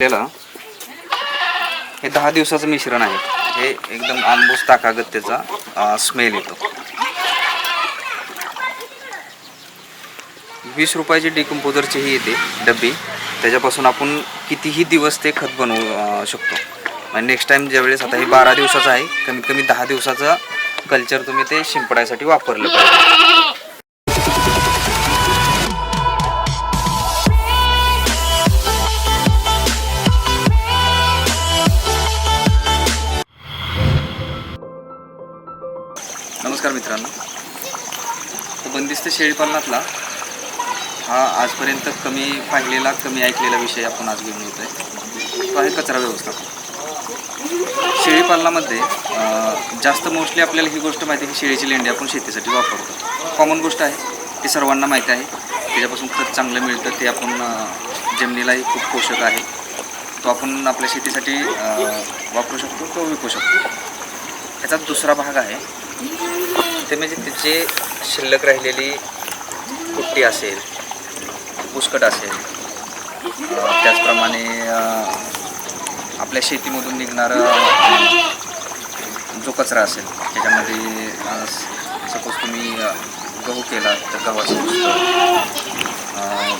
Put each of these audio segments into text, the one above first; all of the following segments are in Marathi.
आपल्याला हे दहा दिवसाचं मिश्रण आहे. हे एकदम आंबूस ताकागत त्याचा स्मेल येतो. वीस रुपयाची डिकम्पोजरची ही येते डब्बी. त्याच्यापासून आपण कितीही दिवस ते खत बनवू शकतो. नेक्स्ट टाइम ज्यावेळेस आता हे बारा दिवसाचं आहे कमीत कमी दहा दिवसाचं कल्चर तुम्ही ते शिंपडायसाठी वापरलं पाहिजे. नमस्कार मित्रांनो. बंदिस्त शेळीपालनातला हा आजपर्यंत कमी पाहिलेला कमी ऐकलेला विषय आपण आज घेऊन येतो आहे तो आहे कचरा व्यवस्थापन. शेळीपालनामध्ये जास्त मोस्टली आपल्याला ही गोष्ट माहिती आहे की शेळीची लेंडी आपण शेतीसाठी वापरतो. कॉमन गोष्ट आहे ती सर्वांना माहिती आहे. त्याच्यापासून खत चांगलं मिळतं ते आपण जमिनीलाही खूप पोषक आहे. तो आपण आपल्या शेतीसाठी वापरू शकतो तो विकू शकतो. त्याचा दुसरा भाग आहे ते म्हणजे तिचे शिल्लक राहिलेली कुट्टी असेल पुष्कट असेल. त्याचप्रमाणे आपल्या शेतीमधून निघणारं जो कचरा असेल त्याच्यामध्ये सपोज तुम्ही गहू केला तर गव्हाचं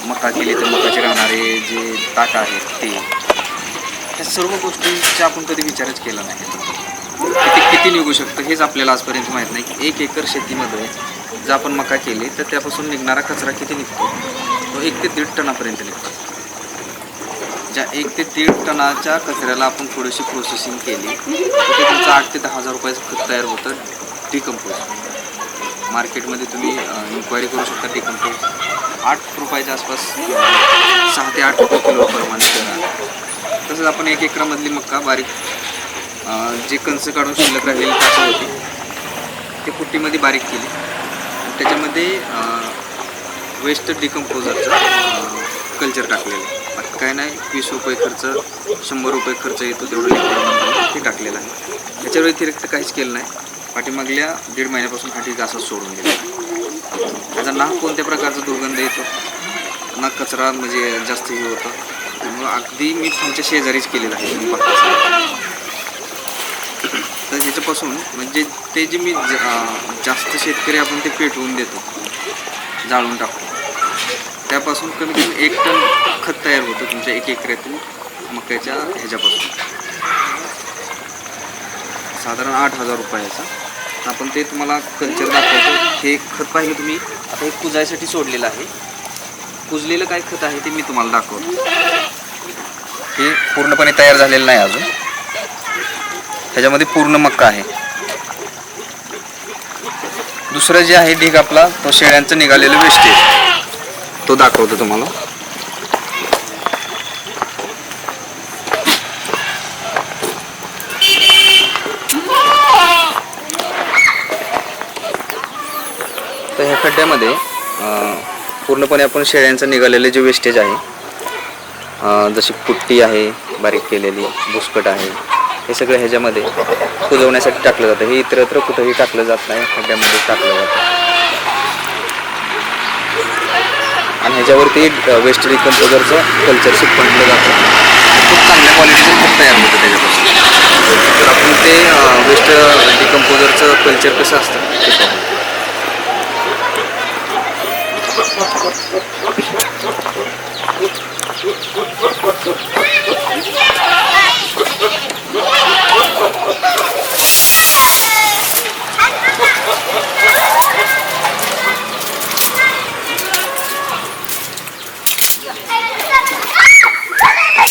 मका केली तर मकाचे राहणारे जे ताटा आहेत ते ह्या सर्व गोष्टींचा आपण कधी विचारच केला नाही. किती किती निघू शकतं हेच आपल्याला आजपर्यंत माहीत नाही. की एक एकर शेतीमध्ये जर आपण मका केली तर त्यापासून निघणारा कचरा किती निघतो? तो एक ते दीड टनापर्यंत निघतो. ज्या एक ते दीड टनाच्या कचऱ्याला आपण थोडीशी प्रोसेसिंग केली तर तुमचं आठ ते दहा हजार रुपयाचं खत तयार होतं डिकम्पोज मार्केटमध्ये तुम्ही इन्क्वायरी करू शकता डिकम्पोज आठ रुपयाच्या आसपास सहा ते आठ रुपये किलो प्रमाणे तसंच आपण एक एकरामधली मक्का बारीक जे कणसं काढून शिल्लक राहिलेली टाकं होती. ते कुट्टीमध्ये बारीक केली. त्याच्यामध्ये वेस्ट डिकम्पोजरचं कल्चर टाकलेलं. आता काय नाही वीस रुपये खर्च शंभर रुपये खर्च येतो तेवढं ते टाकलेलं आहे. त्याच्या व्यतिरिक्त काहीच केलं नाही. पाठीमागल्या दीड महिन्यापासून हा ढीग असाच सोडून दिला. त्याचा नाक कोणत्या प्रकारचा दुर्गंध येतो? ना कचरा म्हणजे जास्त हे होतं. त्यामुळं अगदी मी तुमच्या शेजारीच केलेलं आहे. तर ह्याच्यापासून म्हणजे ते जे मी ज- जास्त शेतकरी आपण ते पेटवून देतो जाळून टाकतो. त्यापासून कमी कमी एक टन खत तयार होतं तुमच्या एक एकरातून मक्याच्या ह्याच्यापासून. साधारण आठ हजार रुपयाचा. आपण ते तुम्हाला कल्चर दाखवतो. हे खत पाहिलं तुम्ही आता हे कुजायसाठी सोडलेलं आहे. कुजलेलं काय खत आहे ते मी तुम्हाला दाखवतो. हे पूर्णपणे तयार झालेलं नाही अजून. ह्याच्यामध्ये पूर्ण मक्का आहे. दुसरं जे आहे ढीग आपला तो शेळ्यांचं निघालेलं वेस्टेज तो दाखवतो तुम्हाला. तर ह्या खड्ड्यामध्ये पूर्णपणे आपण शेळ्यांचं निघालेलं जे वेस्टेज आहे जशी पुट्टी आहे बारीक केलेली बुसकट आहे हे सगळं ह्याच्यामध्ये कुजवण्यासाठी टाकलं जातं. हे इतरत्र कुठंही टाकलं जात नाही. खड्ड्यामध्ये टाकलं जातं. आणि ह्याच्यावरती वेस्ट डिकम्पोजरचं कल्चर शिकवलं जातं. खूप चांगल्या क्वालिटीचं खूप तयार होतं त्याच्यापासून. तर आपण ते वेस्ट डिकम्पोजरचं कल्चर कसं असतं ते पाहू.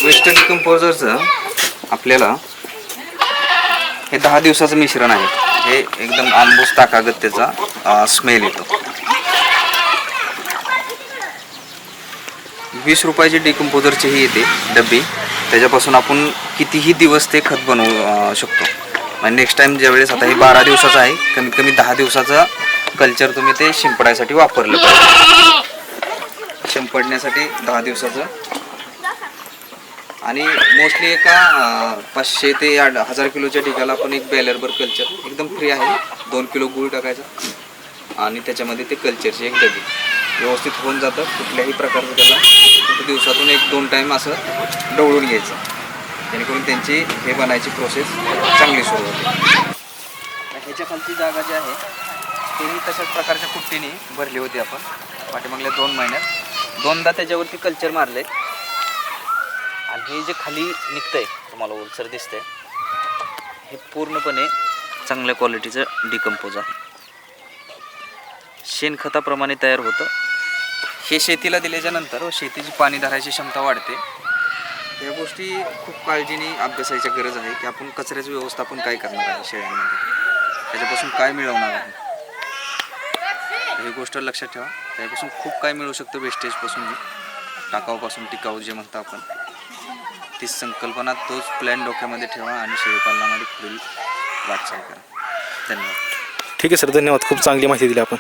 वेस्टर्न डिकम्पोजरचं uh, आपल्याला हे दहा दिवसाचं मिश्रण आहे. हे एकदम आंबूस ताकागत त्याचा uh, स्मेल येतो. वीस रुपयाची डिकम्पोजरची ही येते डब्बी. त्याच्यापासून आपण कितीही दिवस ते खत बनवू शकतो. शकतो नेक्स्ट टाइम ज्यावेळेस आता हे बारा दिवसाचं आहे कमीत कमी दहा दिवसाचं कल्चर तुम्ही ते शिंपडायसाठी वापरलं पाहिजे. शिंपडण्यासाठी दहा दिवसाचं. आणि मोस्टली एका पाचशे ते आठ हजार किलोच्या ठिकाला आपण एक बॅलरभर कल्चर एकदम फ्री आहे. दोन किलो गुळ टाकायचा. आणि त्याच्यामध्ये ते कल्चरची एक डबी व्यवस्थित होऊन जातं कुठल्याही प्रकारचं त्याला फक्त दिवसातून एक दोन टाईम असं डवळून घ्यायचं. जेणेकरून त्यांची हे बनायची प्रोसेस चांगली सुरू होते. ह्याच्या खालची जागा जी आहे तेही तशाच प्रकारच्या कुट्टीने भरली होती आपण. पाठीमागल्या दोन महिन्यात. दोनदा त्याच्यावरती कल्चर मारले आणि हे जे खाली निघतंय तुम्हाला ओलसर दिसतंय हे पूर्णपणे चांगल्या क्वालिटीचं डिकम्पोज आहे. शेणखताप्रमाणे तयार होतं. हे शेतीला दिल्याच्या नंतर व शेतीची पाणी धरायची क्षमता वाढते. या गोष्टी खूप काळजीने अभ्यासायची गरज आहे की आपण कचऱ्याचं व्यवस्थापन काय करणार आहे शेळ्यांमध्ये? त्याच्यापासून काय मिळवणार आहे? ही गोष्ट लक्षात ठेवा. त्यापासून खूप काय मिळू शकतं वेस्टेजपासून टाकाऊपासून टिकाऊ जे म्हणतो आपण. ती संकल्पना तोच प्लॅन डोक्यामध्ये ठेवा आणि शेळीपालनामध्ये पुढील वाटचाल करा. धन्यवाद. ठीक आहे सर. धन्यवाद. खूप चांगली माहिती दिली आपण.